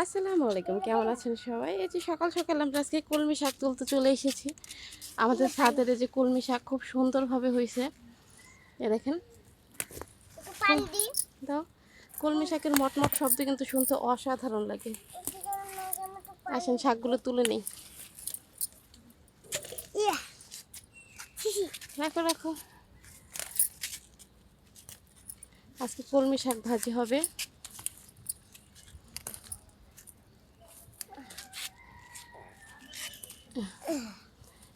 আসসালামু আলাইকুম কেমন আছেন সবাই? এই যে সকাল সকাল আমরা আজকে কলমি শাক তুলতে চলে এসেছি। আমাদের ছাদের এই যে কলমি শাক খুব সুন্দরভাবে হয়েছে। এ দেখেন। দাও। কলমি শাকের মটমট শব্দ কিন্তু শুনতে অসাধারণ লাগে। আসেন শাকগুলো তুলে নেই। রাখো রাখো। আজকে কলমি শাক ভাজি হবে।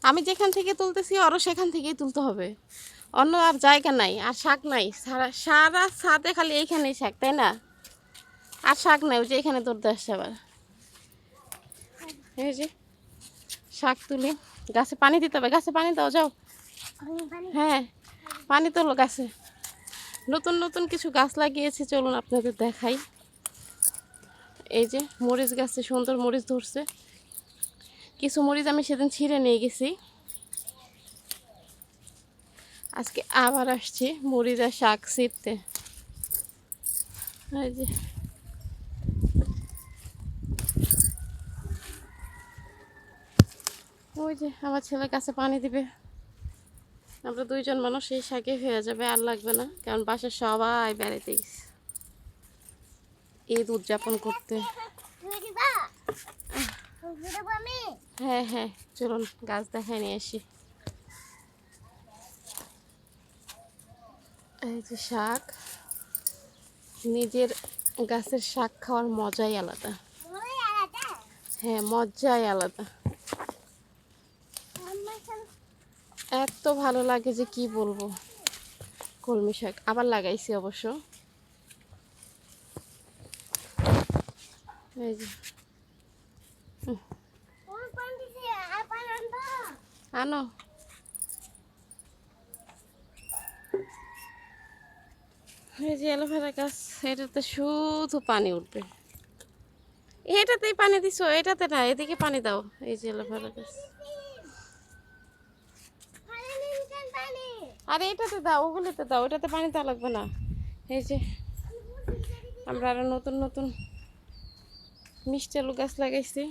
আমি যেখান থেকে তুলতেছি আরও সেখান থেকেই তুলতে হবে। অন্য আর জায়গা নাই, আর শাক নাই। সারা সারা ছাদে খালি এইখানেই শাক, তাই না? আর শাক নাই, ওই যে এখানে তুলতে আসছে আবার। এই যে, শাক তুলি। গাছে পানি দিতে হবে, গাছে পানি দাও, যাও। হ্যাঁ পানি তোলো গাছে। নতুন নতুন কিছু গাছ লাগিয়েছি, চলুন আপনাদের দেখাই। এই যে, মরিচ গাছে, সুন্দর মরিচ ধরছে। কিছু মরিচ আমি সেদিন ছিঁড়ে নিয়ে গেছি। আজকে আবার আসছি মরিচ আর শাক ছিঁড়তে। এই যে। ওই যে আমার ছেলের কাছে পানি দিবে। আমরা দুইজন মানুষ এই শাকে হয়ে যাবে আর লাগবে না কারণ বাসার সবাই বেড়াইতে গেছে। ঈদ উদযাপন করতে। হ্যাঁ হ্যাঁ চলুন গাছ দেখায় নিয়ে আসি। এই যে শাক নিজের গাছের শাক খাওয়ার মজাই আলাদা। হ্যাঁ মজাই আলাদা। এত ভালো লাগে যে কি বলব? কলমি শাক আবার লাগাইছি অবশ্য। এই যে কোন পানি দিছি আর পানি আনব আনো। এই যে অ্যালোভেরা গাছ, এটাতে শুধু পানি উঠবে। এটাতেই পানি দিছো, এটাতে না, এদিকে পানি দাও, এই যে অ্যালোভেরা গাছ। আরে এটাতে দাও, ওগুলোতে দাও ওটাতে পানি দেওয়া লাগবে না। এই যে, আমরা আরও নতুন নতুন মিষ্টি আলু গাছ লাগাইছি।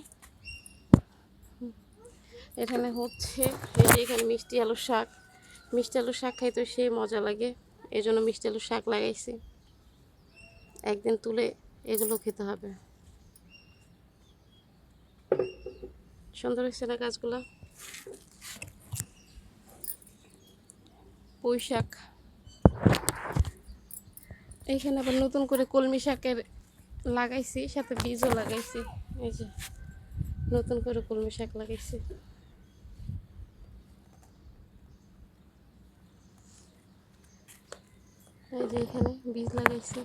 এখানে হচ্ছে এই যে এখানে মিষ্টি আলু শাক। মিষ্টি আলু শাক খাইতে সেই মজা লাগে এই জন্য মিষ্টি আলু শাক লাগাইছি। একদিন তুলে এগুলো খেতে হবে। সুন্দর হয়েছে না গাছগুলো? পুঁই শাক। এইখানে আবার নতুন করে কলমি শাকের লাগাইছি, সাথে বীজও লাগাইছি। এই যে নতুন করে কলমি শাক লাগাইছি। এই যে এখানে বীজ লাগাইছি।